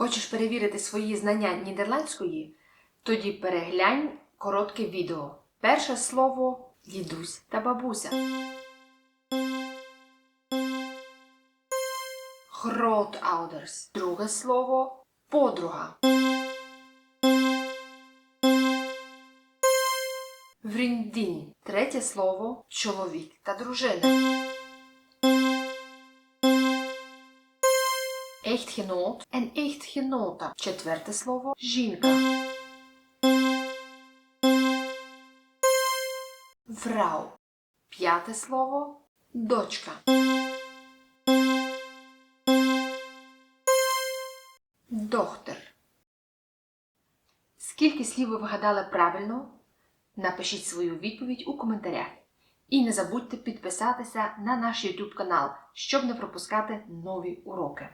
Хочеш перевірити свої знання нідерландської? Тоді переглянь коротке відео. Перше слово дідусь та бабуся. Grootouders. Друге слово подруга. Vriendin. Третє слово чоловік та дружина. Echtgenoot en echtgenote. Четверте слово жінка. Vrouw. П'яте слово дочка. Доктор. Скільки слів ви вгадали правильно? Напишіть свою відповідь у коментарях. І не забудьте підписатися на наш YouTube канал, щоб не пропускати нові уроки.